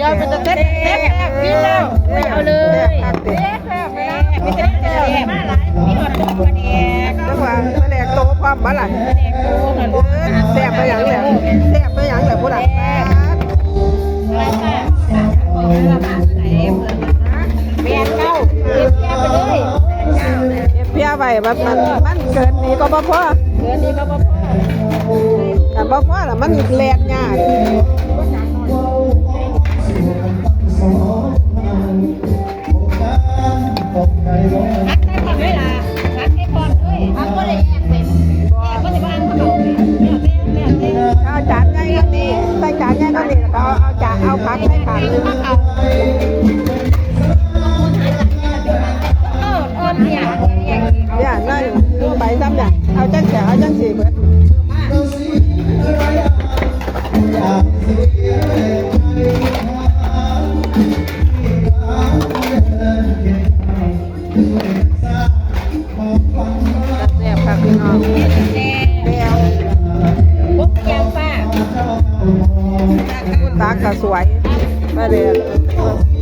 ยดเป็นตะเต็บเบแล้ววิ่งแล้วไม่เลยเต็บแล้วไม่เต็บแล้วมาหลายมีหอดตัแดงแล้วแดงโตความบ้าหล่ะแดซ่บไปอย่างเงี้ย ไว้มันมันมันเกินนี้ก็บ่พอเกินนี้ก็บ่พอแต่บ่พอล่ะมันแล่นยากพักได้พอไหมล่ะพักให้พอเลยพักก็เลยแยกเป็นแยกก็จะบ้านเขาเนี่ยแม่แม่แม่เอาจานใหญ่ก็นี่ใส่จานใหญ่ก็นี่แล้วก็เอาเอาจานเอาผักใส่ถาดนึง จังแสเอาจังสีเบิดแซ่บค่ะพี่น้องแยกแล้วปุ๊บยางป้าคุณตาก็สวยมาเรียน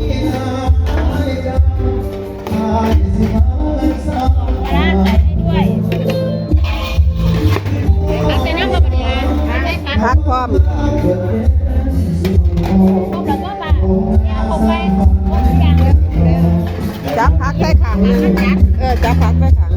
อย่างจับพักใส่ขังนึงเออจับพักใส่ขัง